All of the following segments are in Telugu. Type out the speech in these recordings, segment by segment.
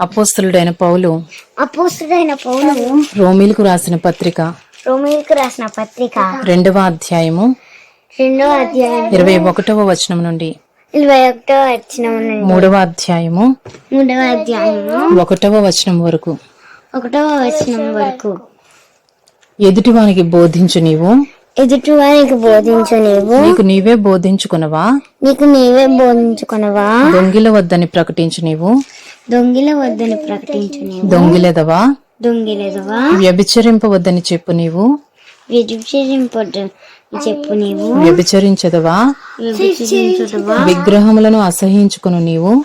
అపోస్తలుడైన పౌలు అపోస్తుడైన పౌలు రోమిలకు రాసిన పత్రిక రోమిలకు రాసిన పత్రిక. రెండవ అధ్యాయము రెండవ అధ్యాయం ఇరవై ఒకటవ వచనం నుండి. ఇరవై ఒకటో వచ్చిన మూడవ అధ్యాయము మూడవ అధ్యాయము. ఒకటవ వచనం వరకు. ఒకటవ వచనం వరకు. ఎదుటివానికి బోధించు నీవు. ఎదుటి వారికి బోధించు నీవు. నీకు నీవే బోధించుకునవా? నీకు నీవే బోధించుకునవా? దొంగిల వద్దని ప్రకటించు నీవు. దొంగిల వద్దని ప్రకటించు నీవు. దొంగిలెదవా? దొంగిలదవా? వ్యభిచరింపవద్దని చెప్పు నీవు. చెప్పు నీవు. వ్యభిచరించదవా? విగ్రహములను అసహించుకును నీవు.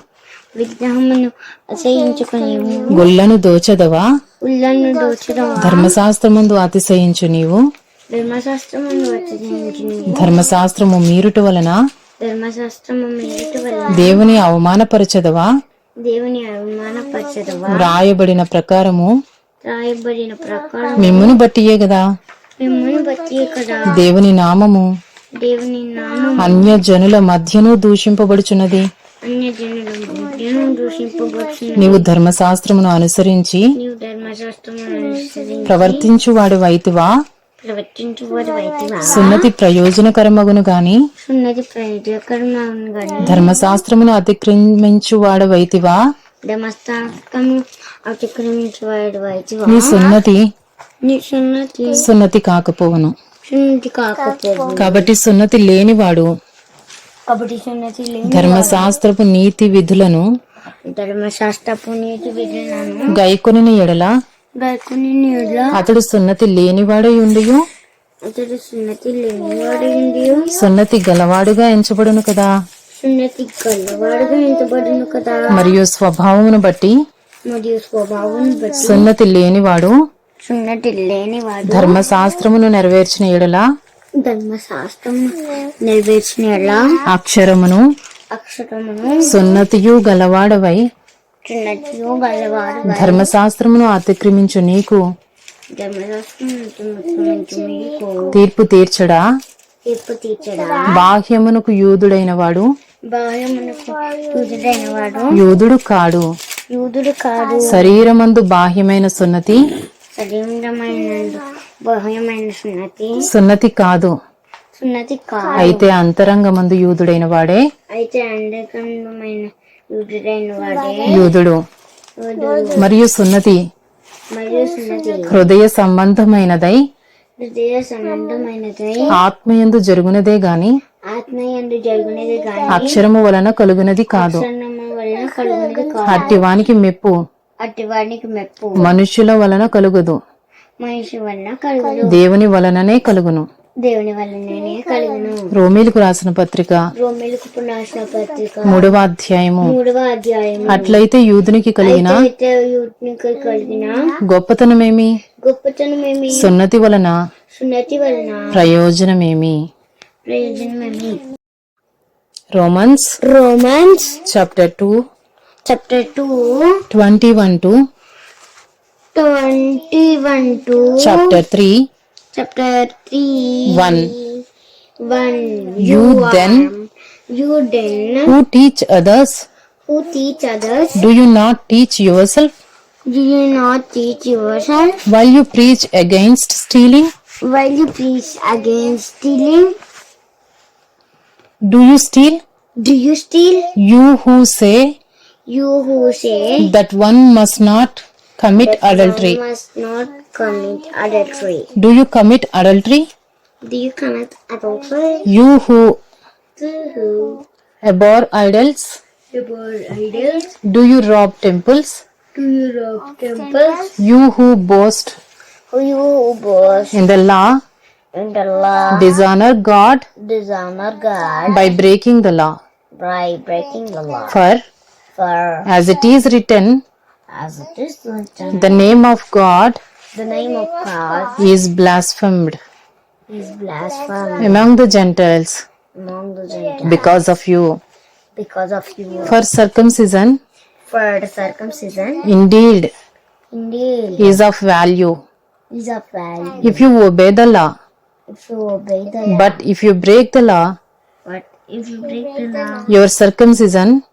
విగ్రహమును అసహించుకునేవు గొల్లను దోచదవా? ఉల్లను దోచదవా? ధర్మశాస్త్రమందు అతిశయించు నీవు. ధర్మశాస్త్రమును నీవు. ధర్మశాస్త్రము మీరుట వలన ధర్మశాస్త్రము మేటి వల్ల దేవుని అవమానపరచదవా? దేవుని అవమానపరచదవా వ్రాయబడిన ప్రకారము రాయబడిన ప్రకారం మిమ్మును బట్టియే గదా మిమ్మల్ని బట్టి కదా. దేవుని నామము దేవుని నామం అన్య జనుల మధ్యను దూషింపబడుచున్నది. నీవు ధర్మశాస్త్రమును అనుసరించి ప్రవర్తించువాడు ప్రవర్తించు వారి వైతివా సున్నతి ప్రయోజనకరమగును గాని సున్నతి ప్రయోజకరమని గాని ధర్మశాస్త్రమును అతిక్రమించువాడు వైతివా? ధర్మస్థానము అతిక్రమించు వాడి వైతివా? నీ సున్నతి నీ సున్నతి సున్నతి కాకపోవును. సున్నతి కాకపోవు కాబట్టి సున్నతి లేనివాడు కాబట్టి సున్నతి లేని ధర్మశాస్త్రపు నీతి విధులను ధర్మశాస్త్రపు నీతి విధానాలను గైకొనిన ఎడల అతడు సున్నతి లేనివాడై ఉండియు? అతడు సున్నతి లేనివాడు ఉండి సున్నతి గలవాడుగా ఎంచబడును కదా? సున్నతి గల్లవాడుగా ఎంతబడును కదా. మరియు స్వభావమును బట్టి? మరియు స్వభావం బట్టి. సున్నతి లేనివాడు? సున్నతి లేనివాడు. ధర్మశాస్త్రమును నెరవేర్చిన ఎడల? ధర్మశాస్త్రం నెరవేర్చిన ఎలా అక్షరమును? అక్షరమును సున్నతియు గలవాడవై ధర్మశాస్త్రమును అతిక్రమించు నీకు తీర్పు తీర్చడా? బాహ్యమునకు యూదుడైన వాడు? యూదుడు కాడు. యూదుడు కాదు శరీరమందు బాహ్యమైన సున్నతి? సున్నతి? సున్నతి కాదు. సున్నతి కాదు. అయితే అంతరంగమందు యూదుడైన వాడే? అయితే వాడే యూదుడు మరియు సున్నతి. హృదయ సంబంధమైనదై. హృదయ సంబంధమైనది. ఆత్మయందు జరుగునదే గాని. ఆత్మయందు జరుగునది గాని. అక్షరము వలన కలుగునది కాదు. అట్టివానికి మెప్పు. మనుష్యుల వలన కలుగదు. దేవుని వలననే కలుగును. దేవుని కలుగును. రోమీలకు రాసిన పత్రిక రోమిలకు పునాశన పత్రిక. మూడవ అధ్యాయము. మూడవ అధ్యాయం అట్లయితే యూదునికి కలిగిన యూత్నికి కలిగిన గొప్పతనమేమి? గొప్పతనమేమి? సున్నతి వలన సున్నతి వలన ప్రయోజనమేమి? ప్రయోజనమేమి? Romans Romans chapter two chapter two twenty one to twenty one to chapter three Chapter 3 1 1 You, you then? Are, You then? Who teach others? Who teach others? Do you not teach yourself? Do you not teach yourself? While you preach against stealing? While you preach against stealing? Do you steal? Do you steal? You who say You who say That one must not commit adultery. one must not commit adultery. Do you commit adultery? Do you commit adultery? You who who? abhor idols? Abhor idols? Do you rob temples? Do you rob temples? You who boast who you boast? in the law? In the law. Dishonor god? Dishonor God. By breaking the law. By breaking the law. for For as it is written as it is written, the name of god the name of God is blasphemed is blasphemed among the gentiles. among the Gentiles. Because of you. Because of you. for circumcision. For the circumcision. Indeed. Indeed. Is of value. Is of value. If you obey the law. If you obey the law. but if you break the law. But if you break the law, your circumcision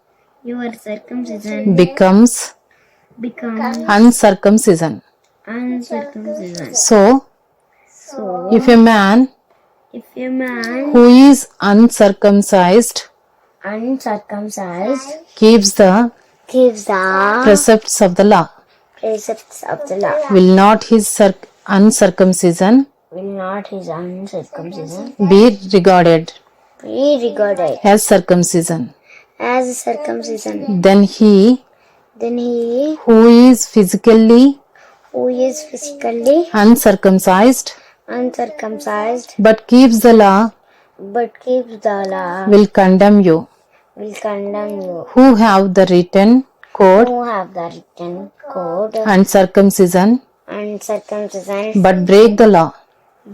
your circumcision becomes become uncircumcision. uncircumcision. So, So, if a man if a man who is uncircumcised uncircumcised keeps the gives the precepts of the law, precepts of the law, will not his circ- uncircumcision will not his uncircumcision be regarded be regarded as circumcision? as circumcision? Then he Then he who is physically who is physically uncircumcised uncircumcised but keeps the law but keeps the law will condemn you, will condemn you. Who have the written code? Who have the written code? And circumcision and circumcision. but break the law.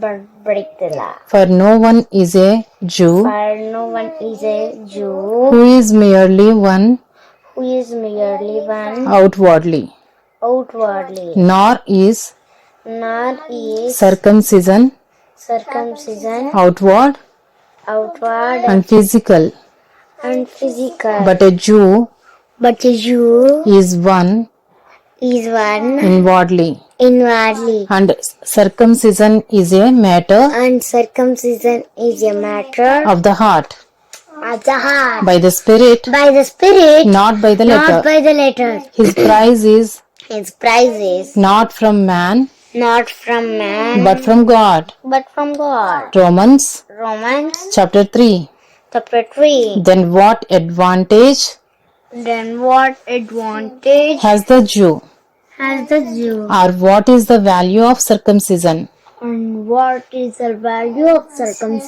but break the law. For no one is a Jew. For no one is a Jew. Who is merely one who is merely one outwardly, outwardly, nor is nor is circumcision. circumcision. Outward outward. and physical, and physical. but a Jew But a Jew is one is one inwardly, inwardly, and circumcision is a matter and circumcision is a matter of the heart, of the heart. by the Spirit, By the Spirit, not by the letter. not by the letter. His prize is His prize is not from man, not from man, but from God. but from God. Romans Romans chapter 3. chapter 3. Then what advantage Then what advantage has the Jew, has the Jew? or what is the value of circumcision? And what is the value of circumcision?